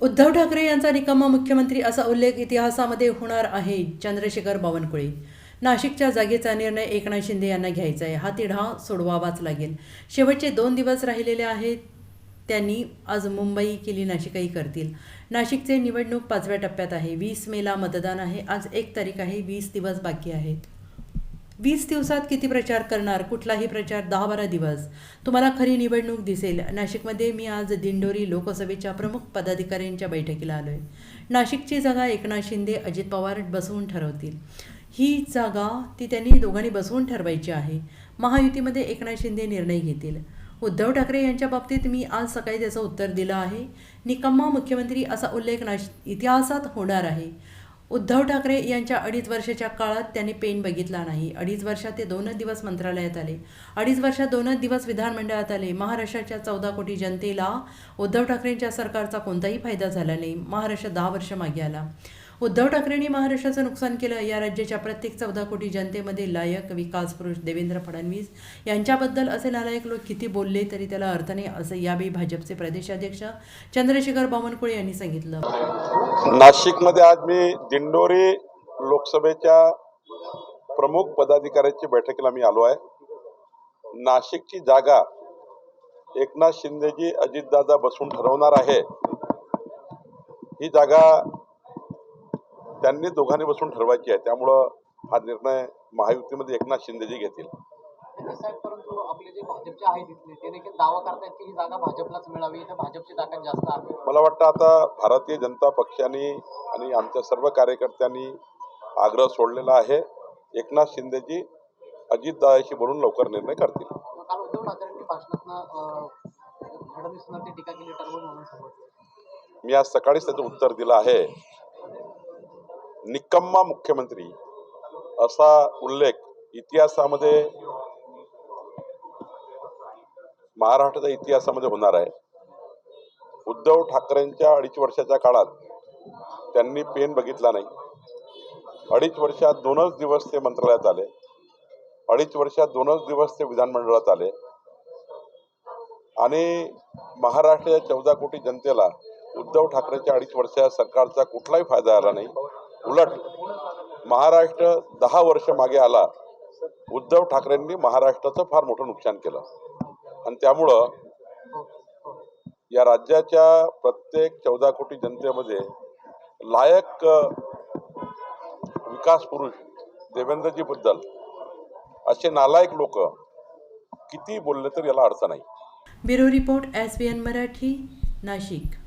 उद्धव ठाकरे यांचा निकम्मा मुख्यमंत्री असा उल्लेख इतिहासामध्ये होणार आहे चंद्रशेखर बावनकुळे. नाशिकच्या जागेचा निर्णय एकनाथ शिंदे यांना घ्यायचा आहे हा तिढा सोडवावाच लागेल. शेवटचे दोन दिवस राहिलेले आहेत त्यांनी आज मुंबई केली नाशिकही करतील. नाशिकचे निवडणूक पाचव्या टप्प्यात आहे वीस मेला मतदान आहे आज एक तारीख आहे वीस दिवस बाकी आहेत. वीस दिवसात किती प्रचार करणार? कुठलाही प्रचार दहा बारा दिवस. तुम्हाला खरी निवडणूक दिसेल. नाशिकमध्ये मी आज दिंडोरी लोकसभेच्या प्रमुख पदाधिकाऱ्यांच्या बैठकीला आलो आहे नाशिकची जागा एकनाथ शिंदे अजित पवार बसवून ठरवतील. ही जागा ती त्यांनी दोघांनी बसवून ठरवायची आहे. महायुतीमध्ये एकनाथ शिंदे निर्णय घेतील. उद्धव ठाकरे यांच्या बाबतीत मी आज सकाळी त्याचं उत्तर दिलं आहे. निकम्मा मुख्यमंत्री असा उल्लेख नाश इतिहासात होणार आहे. उद्धव ठाकरे यांच्या अडीच वर्षाच्या काळात त्यांनी पेन बघितला नाही. अडीच वर्षात ते दोनच दिवस मंत्रालयात आले. अडीच वर्षात दोनच दिवस विधानमंडळात आले. महाराष्ट्राच्या चौदा कोटी जनतेला उद्धव ठाकरेंच्या सरकारचा कोणताही फायदा झाला नाही. महाराष्ट्र दहा वर्ष मागे आला. उद्धव ठाकरेंनी महाराष्ट्राचं नुकसान केलं. या राज्याच्या प्रत्येक चौदा कोटी जनतेमध्ये लायक विकास पुरुष देवेंद्र फडणवीस यांच्याबद्दल असे नालायक लोक किती बोलले तरी त्याला अर्थ नाही असं यावेळी भाजपचे प्रदेशाध्यक्ष चंद्रशेखर बावनकुळे यांनी सांगितलं. नाशिकमध्ये आज मी दिंडोरी लोकसभेच्या प्रमुख पदाधिकाऱ्यांची बैठकीला मी आलो आहे. नाशिकची जागा एकनाथ शिंदेजी अजितदादा बसून ठरवणार आहे. ही जागा त्यांनी दोघांनी बसून ठरवायची आहे. त्यामुळं हा निर्णय महायुतीमध्ये एकनाथ शिंदेजी घेतील. साहेब परंतु आपले जे भाजपचे आहेत इथले ते देखील दावा करतायत की ही जागा भाजपलाच मिळावी इथे भाजपची ताकद जास्त आहे. मला वाटतं आता भारतीय जनता पक्षाने आणि आमच्या सर्व कार्यकर्त्यांनी आग्रह सोडलेला आहे एकनाथ शिंदेजी अजितदादाशी बोलून लवकर निर्णय करतील. काल उद्धव ठाकरेंनी भाषणातनं टीका केली मी आज सकाळीच त्याचं उत्तर दिलं आहे. निकम्मा मुख्यमंत्री असा उल्लेख इतिहासामध्ये महाराष्ट्राच्या इतिहासामध्ये होणार आहे. उद्धव ठाकरेंच्या अडीच वर्षाच्या काळात त्यांनी पेन बघितला नाही. अडीच वर्षात दोनच दिवस ते मंत्रालयात आले. अडीच वर्षात दोनच दिवस ते विधानमंडळात आले. आणि महाराष्ट्राच्या चौदा कोटी जनतेला उद्धव ठाकरेच्या अडीच वर्षात सरकारचा कुठलाही फायदा आला नाही. उलट महाराष्ट्र दहा वर्ष मागे आला. उद्धव ठाकरेंनी महाराष्ट्राचं फार मोठं नुकसान केलं. आणि त्यामुळं या राज्याच्या प्रत्येक चौदा कोटी जनतेमध्ये लायक विकास पुरुष देवेंद्रजीबद्दल असे नालायक लोक किती बोलले तर याला अर्थ नाही bureau report S B N Marathi Nashik.